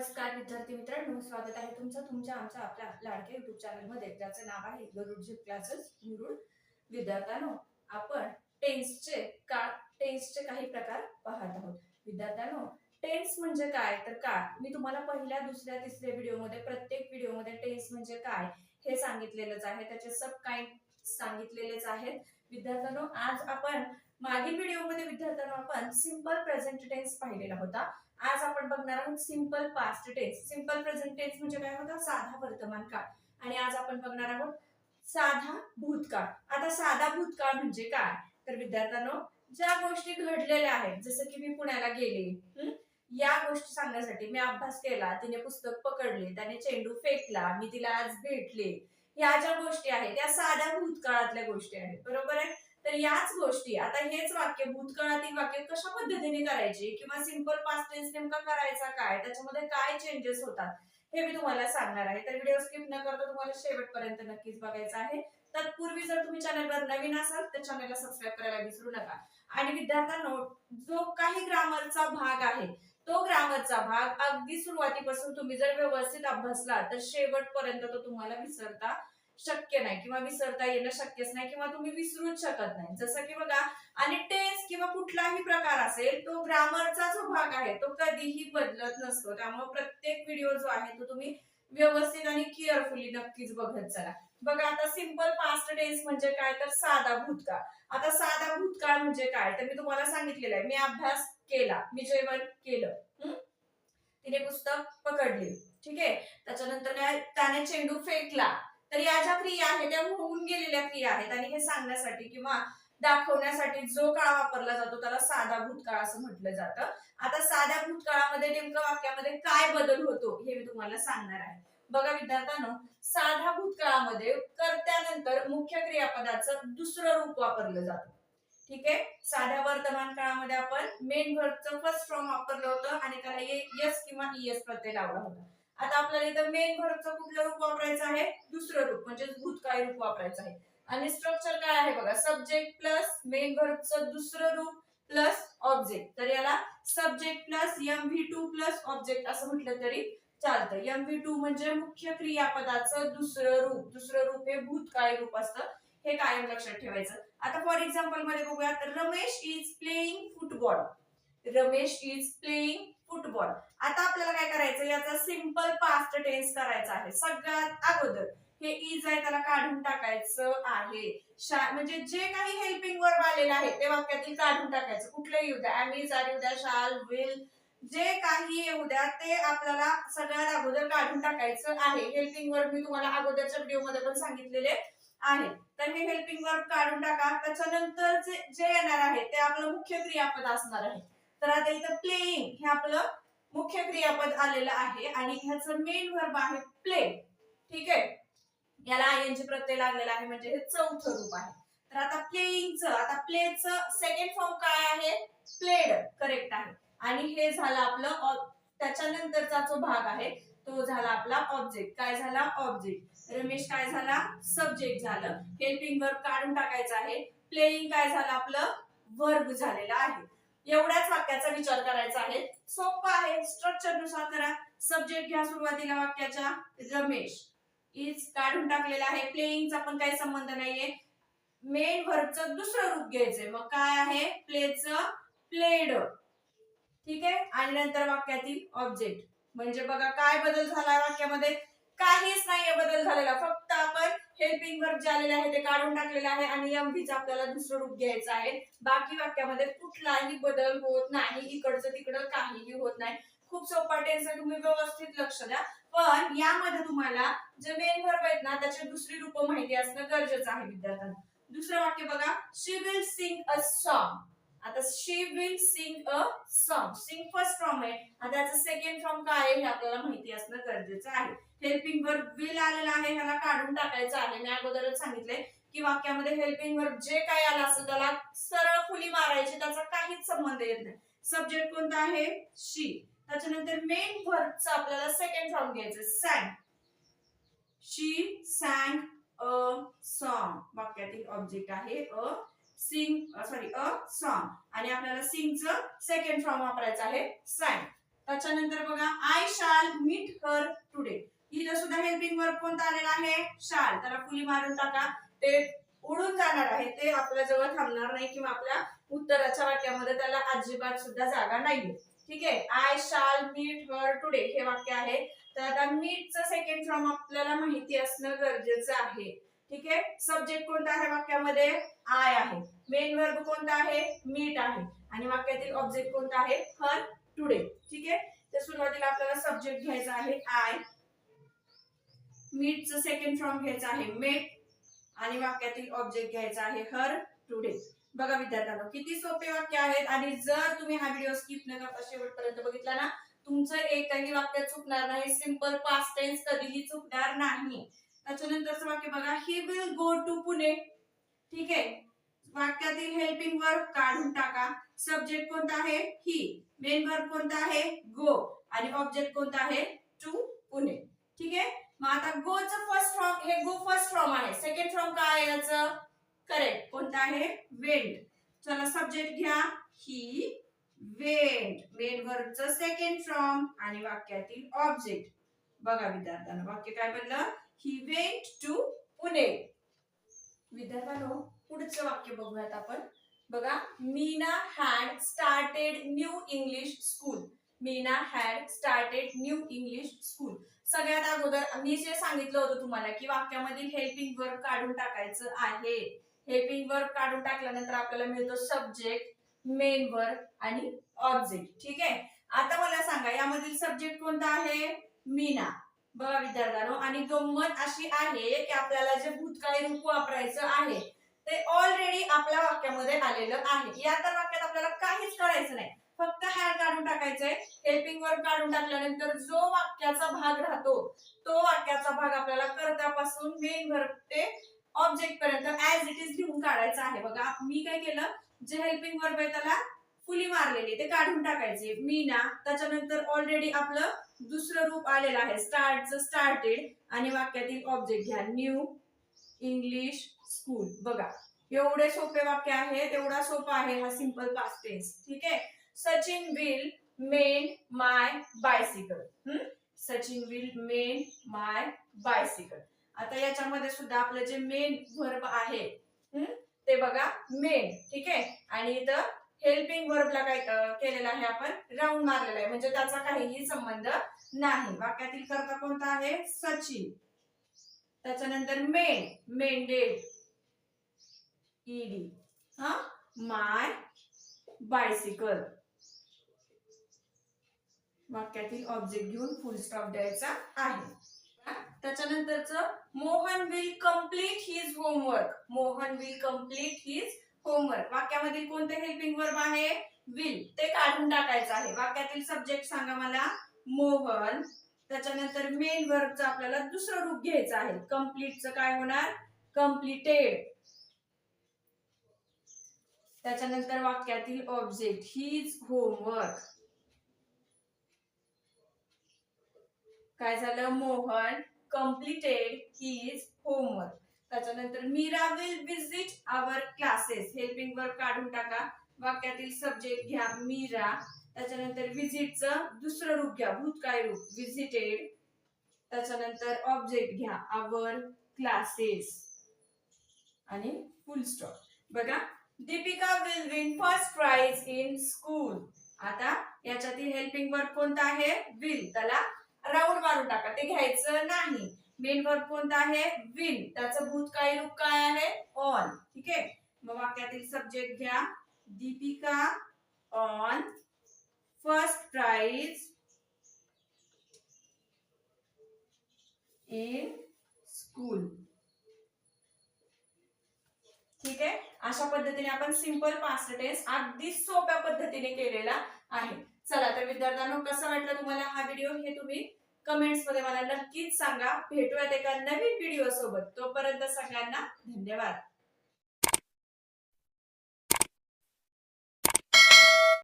नमस्कार विद्यार्थी मित्रांनो स्वागत आहे तुमचं. तुमच्या आमच्या आपल्या लाडक्या युट्यूब चॅनलमध्ये ज्याचं नाव आहे गरुड क्लासेस मुरुड विद्यार्थ्यांनो. आपण टेन्सचे का टेन्सचे काही प्रकार पाहत आहोत. विद्यार्थ्यांनो टेन्स म्हणजे काय? तर काय? मी तुम्हाला पहिल्या दुसऱ्या तिसऱ्या व्हिडिओमध्ये प्रत्येक व्हिडिओमध्ये टेन्स म्हणजे काय हे सांगितलेलंच आहे. त्याचे सब काय सांगितलेलेच आहेत. विद्यार्थ्यांनो आज आपण मागील व्हिडिओमध्ये विद्यार्थ्यांनो आपण सिंपल प्रेझेंट टेन्स पाहिलेला होता. आज आपण बघणार आहोत simple past tense simple present tense म्हणजे काय होतं साधा वर्तमान काळ. आणि आज आपण बघणार आहोत साधा भूतकाळ. आता साधा भूतकाळ म्हणजे काय? तर विद्यार्थ्यांनो ज्या गोष्टी घडलेल्या आहेत जसं की मी पुण्याला गेले या गोष्टी सांगण्यासाठी मी अभ्यास केला तिने पुस्तक पकडले त्याने चेंडू फेकला मी तिला आज भेटले. या ज्या गोष्टी आहेत त्या साध्या भूतकाळातल्या गोष्टी आहेत. बरोबर आहे? तर याच गोष्टी आता हेच वाक्य भूतकाळातील वाक्य कशा पद्धतीने करायचे किंवा सिंपल पास्ट टेन्स नेमका करायचा काय त्याच्यामध्ये काय चेंजेस होतात हे मी तुम्हाला सांगणार आहे. तर व्हिडिओ स्किप न करता तुम्हाला शेवटपर्यंत नक्कीच बघायचा आहे. तत्पूर्वी जर तुम्ही चॅनलवर नवीन असाल तर चॅनलला सबस्क्राईब करायला विसरू नका. आणि विद्यार्थ्यांनो जो काही ग्रामरचा भाग आहे तो ग्रामरचा भाग अगदी सुरुवातीपासून तुम्ही जर व्यवस्थित अभ्यासला तर शेवटपर्यंत तो तुम्हाला विसरता शक्य नाही किंवा विसरता येणं शक्यच नाही किंवा तुम्ही विसरूच शकत नाही. जसं की बघा आणि टेन्स किंवा कुठलाही प्रकार असेल तो ग्रामरचा जो भाग आहे तो कधीही बदलत नसतो. त्यामुळे प्रत्येक व्हिडिओ जो आहे तो तुम्ही व्यवस्थित आणि केअरफुली नक्कीच बघत चला. बघा आता सिंपल पास्ट टेन्स म्हणजे काय? तर साधा भूतकाळ. आता साधा भूतकाळ म्हणजे काय? तर मी तुम्हाला सांगितलेलं आहे. मी अभ्यास केला. मी जेवण केलं. तिने पुस्तक पकडले. ठीक आहे? त्याच्यानंतर काय त्याने चेंडू फेकला. तर या ज्या क्रिया आहेत त्या होऊन गेलेल्या क्रिया आहेत. आणि हे सांगण्यासाठी किंवा दाखवण्यासाठी जो काळ वापरला जातो त्याला साधा भूतकाळ असं म्हटलं जातं. आता साध्या भूतकाळामध्ये नेमकं वाक्यामध्ये काय बदल होतो हे मी तुम्हाला सांगणार आहे. बघा विद्यार्थ्यांनो साध्या भूतकाळामध्ये कर्त्यानंतर मुख्य क्रियापदाचं दुसरं रूप वापरलं जातं. ठीक आहे? साध्या वर्तमान काळामध्ये आपण मेन व्हर्बचं फर्स्ट फॉर्म वापरलं होतं आणि त्याला यस किंवा इएस प्रत्यय लावला होता. आता आपल्याला इथं मेन व्हर्बचं कुठलं रूप वापरायचं आहे? दुसरं रूप म्हणजे भूतकाळी रूप वापरायचं आहे. आणि स्ट्रक्चर काय आहे बघा सब्जेक्ट प्लस मेन व्हर्बचं दुसरं रूप प्लस ऑब्जेक्ट तर याला subject plus M V two plus object असं म्हटलं तरी चालतं. एम व्ही टू म्हणजे मुख्य क्रियापदाचं दुसरं रूप. दुसरं रूप हे भूतकाळी रूप असतं. हे कायम लक्षात ठेवायचं. आता फॉर एक्झाम्पलमध्ये बघूया तर Ramesh is playing football Ramesh is playing football आता आपल्याला काय करायचं? याचा सिंपल पास्ट टेन्स करायचा आहे. सगळ्यात अगोदर. हे इज आहे त्याला काढून टाकायचं आहे. शा- म्हणजे जे काही हेल्पिंग वर्ब आलेलं आहे ते वाक्यातील काढून टाकायचं. कुठलंही येऊ द्या. ॲमिज आर येऊ द्या शाल विल जे काही येऊ द्या ते आपल्याला सगळ्यात अगोदर काढून टाकायचं आहे. हेल्पिंग वर्ब मी तुम्हाला अगोदरच्या व्हिडिओमध्ये पण सांगितलेले आहे. तर हे हेल्पिंग वर्ब काढून टाका. त्याच्यानंतर जे जे येणार आहे ते आपलं मुख्य क्रियापद असणार आहे. तर आता इथं प्लेइंग हे आपलं मुख्य क्रियापद आलेलं आहे. आणि ह्याचं मेन वर्ब आहे प्ले ठीक आहे? याला आयनची प्रत्यय लागलेला आहे म्हणजे हे चौथं रूप आहे. तर आता प्लेइंगचं आता प्लेचं सेकंड फॉर्म काय आहे? प्लेड करेक्ट आहे. आणि हे झालं आपलं त्याच्यानंतरचा जो भाग आहे तो झाला आपला ऑब्जेक्ट काय झाला? ऑब्जेक्ट रमेश काय झाला? सब्जेक्ट झालं. हेल्पिंग वर्ब काढून टाकायचं आहे. प्लेइंग काय झालं? आपलं वर्ब झालेलं आहे. एवढ्याच वाक्याचा विचार करायचा आहे. सोपं आहे. स्ट्रक्चरनुसार करा. सब्जेक्ट घ्या सुरुवातीला वाक्याच्या. रमेश. इज काढून टाकलेला आहे. प्लेईंगचा पण काही संबंध नाहीये. मेन व्हर्बचं दुसरं रूप घ्यायचंय. मग काय आहे? प्लेचं प्लेड ठीक आहे? आणि नंतर वाक्यातील ऑब्जेक्ट म्हणजे बघा काय बदल झाला वाक्यामध्ये? काहीच नाहीये बदल झालेला. फक्त आपण हेल्पिंग वर्ब जे आलेले आहे ते काढून टाकलेले आहे आणि एमव्हीचं आपल्याला दुसरं रूप घ्यायचं आहे. बाकी वाक्यामध्ये कुठलाही बदल होत नाही. इकडचं तिकडं काहीही होत नाही. खूप सोपा टेन्स आहे तुम्ही व्यवस्थित लक्ष द्या. पण यामध्ये तुम्हाला जे मेन वर्ब आहेत ना त्याची दुसरी रूप माहिती असणं गरजेचं आहे विद्यार्थ्यांना. दुसरं वाक्य बघा. She will sing a song आता she will sing a song sing first from आहे. आता त्याचं सेकंड फ्रॉम काय आहे हे आपल्याला माहिती असणं गरजेचं आहे. हेल्पिंग वर्ब विल आलेला आहे ह्याला काढून टाकायचं आहे. मी अगोदरच सांगितलंय की वाक्यामध्ये हेल्पिंग वर्ब जे काय आलं असतं त्याला सरळ फुली मारायची त्याचा काहीच संबंध येत नाही. सब्जेक्ट कोणता आहे? शी त्याच्यानंतर मेन वर्बचं आपल्याला सेकंड फॉर्म घ्यायचं सँग शी सँग अ सॉन्ग वाक्यातील ऑब्जेक्ट आहे a sing sorry a song आणि आपल्याला सिंगचं सेकंड फॉर्म वापरायचं आहे सॅंग त्याच्यानंतर बघा आय शाल मीट हर टुडे इथं सुद्धा हेल्पिंग वर्ब कोणता आलेला आहे? शाल त्याला फुली मारून टाका. ते उडून जाणार आहे. ते आपल्या जवळ थांबणार नाही किंवा आपल्या उत्तराच्या वाक्यामध्ये त्याला अजिबात सुद्धा जागा नाहीये. ठीक आहे? आय शाल मीट हर टुडे हे वाक्य आहे. तर आता मीटचं सेकंड फॉर्म आपल्याला माहिती असणं गरजेचं आहे. ठीक आहे? सब्जेक्ट कोणता आहे वाक्यामध्ये? आय आहे. मेन वर्ग कोणता आहे? मीट आहे. आणि वाक्यातील ऑब्जेक्ट कोणता आहे? हर टुडे ठीक आहे? तर सुरुवातीला आपल्याला सब्जेक्ट घ्यायचा आहे. आय मीटचं सेकंड फॉर्म घ्यायचं आहे. मेट आणि वाक्यातील ऑब्जेक्ट घ्यायचा आहे. हर टुडे बघा विद्यार्थ्यांनो किती सोपे वाक्य आहेत आणि जर तुम्ही हा व्हिडिओ स्किप न करता शेवटपर्यंत बघितला ना तुमचं एकही वाक्य चुकणार नाही सिंपल पास्ट टेन्स कधीही चुकणार नाही. त्याच्यानंतरचं वाक्य बघा he will go to Pune ठीक आहे? वाक्यातील हेल्पिंग वर्ब काढून टाका. सब्जेक्ट कोणता आहे? ही मेन वर्ब कोणता आहे? गो आणि ऑब्जेक्ट कोणता आहे? टू पुणे ठीक आहे? मग आता गोचं फर्स्ट फॉर्म हे गो फर्स्ट फॉर्म आहे. सेकंड फॉर्म काय आहे याचं? करेक्ट कोणता आहे? वेंट चला सब्जेक्ट घ्या. ही वेंट मेन वर्बचं सेकंड फ्रॉम आणि वाक्यातील ऑब्जेक्ट बघा विद्यार्थ्यांना वाक्य काय बनलं ही वेंट टू पुणे. विद्यार्थ्यांनो पुढचं वाक्य बघूयात आपण. बघा Meena had started new English school Meena had started new English school सगळ्यात अगोदर मी जे सांगितलं होतं तुम्हाला की वाक्यामधील हेल्पिंग वर्ब काढून टाकायचं आहे. हेल्पिंग वर्ब काढून टाकल्यानंतर आपल्याला मिळतो सब्जेक्ट मेन वर्ब आणि ऑब्जेक्ट ठीक आहे? आता मला सांगा यामधील सब्जेक्ट कोणता आहे? मीना. बघा विद्यार्थ्यांनो आणि गंमत अशी आहे की आपल्याला जे भूतकाळी रूप वापरायचं आहे ते ऑलरेडी आपल्या वाक्यामध्ये आलेलं आहे. या तर वाक्यात आपल्याला काहीच करायचं नाही. फक्त हॅड काढून टाकायचंय. हेल्पिंग वर्ब काढून टाकल्यानंतर जो वाक्याचा भाग राहतो तो वाक्याचा भाग आपल्याला कर्त्यापासून मेन वर्ब ते ऑब्जेक्ट पर्यंत ऍज इट इज लिहून काढायचं आहे. बघा मी काय केलं? जे हेल्पिंग वर्ब आहे त्याला फुली मारलेली ते काढून टाकायचे. मीना त्याच्यानंतर ऑलरेडी आपलं दुसरं रूप आलेलं आहे. स्टार्टचं स्टार्टेड आणि वाक्यातील ऑब्जेक्ट घ्या. न्यू इंग्लिश स्कूल बघा एवढे सोपे वाक्य आहे तेवढा सोपा आहे हा सिंपल पास्ट टेन्स ठीक आहे? Sachin will mend my bicycle Sachin will mend my bicycle आता याच्यामध्ये सुद्धा आपलं जे मेन वर्ब आहे ते बघा मेन ठीक आहे? आणि इथं हेल्पिंग वर्बला काय केलेला केलेलं आहे आपण राऊंड मारलेला आहे. म्हणजे त्याचा काहीही संबंध नाही. वाक्यातील कर्ता कोणता आहे? सचिन त्याच्यानंतर मेन मेंडेड ईडी हा? माय बायसिकल वाक्यातील ऑब्जेक्ट घेऊन फुल स्टॉप द्यायचा आहे. त्याच्यानंतरच Mohan will complete his homework Mohan will complete his homework वाक्यामधील कोणते हेल्पिंग वर्ब आहे? विल ते काढून टाकायचं आहे. वाक्यातील सब्जेक्ट सांगा मला. मोहन. त्याच्यानंतर मेन वर्बचं आपल्याला दुसरं रूप घ्यायचं आहे. कम्प्लीटचं काय होणार? कम्प्लिटेड त्याच्यानंतर वाक्यातील ऑब्जेक्ट हिज होमवर्क काय झालं? मोहन कम्प्लिटेड हिज होमवर्क त्याच्यानंतर Meera will visit our classes helping work काढून टाका. वाक्यातील सब्जेक्ट घ्या मीरा. त्याच्यानंतर विजिटचं दुसरं रूप घ्या. भूतकाळी रूप. विजिटेड त्याच्यानंतर ऑब्जेक्ट घ्या. आवर क्लासेस आणि फुल स्टॉप बघा. Deepika will win first prize in school आता याच्यातील हेल्पिंग वर्क कोणता आहे? विल त्याला राऊंड मारून टाका. ते घ्यायचं नाही. मेन वर्क कोणता आहे? विन त्याचं भूतकाळी रूप काय आहे? ऑन ठीक आहे? मग वाक्यातील सब्जेक्ट घ्या. Deepika on first prize in school ठीक आहे? अशा पद्धतीने आपण सिंपल पास्ट टेन्स अगदी सोप्या पद्धतीने केलेला आहे. चला तर विद्यार्थ्यांनो कसं वाटलं तुम्हाला हा व्हिडिओ हे तुम्ही कमेंट्समध्ये मला नक्कीच सांगा. भेटूयात एका नवीन व्हिडिओ सोबत. तोपर्यंत सगळ्यांना धन्यवाद.